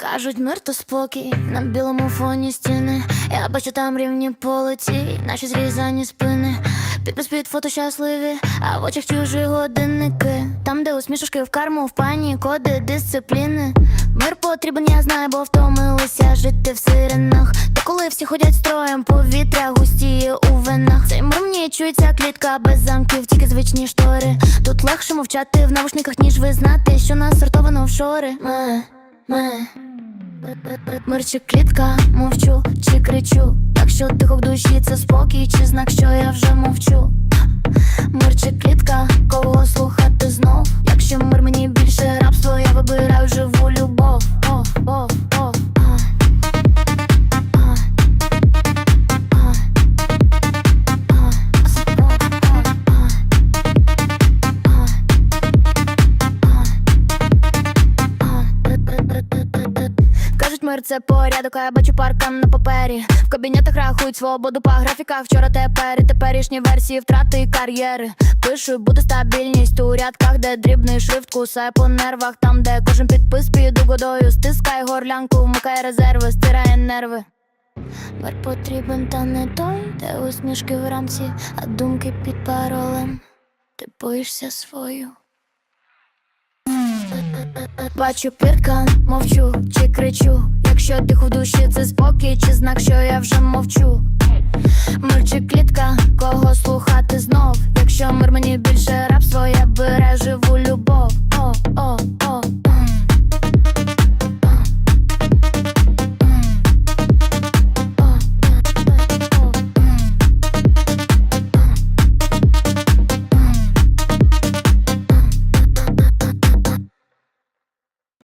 Кажуть, мир то спокій на білому фоні стіни. Я бачу там рівні полиці, наші зрізані спини. Підпис під фото щасливі, а в очах чужі годинники. Там, де усмішки в карму, в пані, коди дисципліни. Мир потрібен, я знаю, бо втомилися жити в сиренах. Та коли всі ходять строєм, повітря густіє у венах. Цей мир мені чується клітка без замків, тільки звичні штори. Тут легше мовчати в навушниках, ніж визнати, що нас сортовано в шори. Мир чи клітка, мовчу чи кричу. Якщо тихо в душі, це спокій, чи знак, що я вже мовчу. Кажуть, це порядок, а я бачу паркан на папері. В кабінетах рахують свободу по графіках. Вчора тепер і теперішні версії втрати кар'єри. Пишу, буде стабільність у рядках, де дрібний шрифт кусає по нервах. Там, де кожен підпис під угодою стискає горлянку, вмикає резерви, стирає нерви. Мир потрібен, та не той, де усмішки в рамці, а думки під паролем. Ти боїшся свою. Бачу піркан, мовчу чи кричу. Якщо тихо в душі, це спокій, чи знак, що я вже мовчу. Мальчик клітка,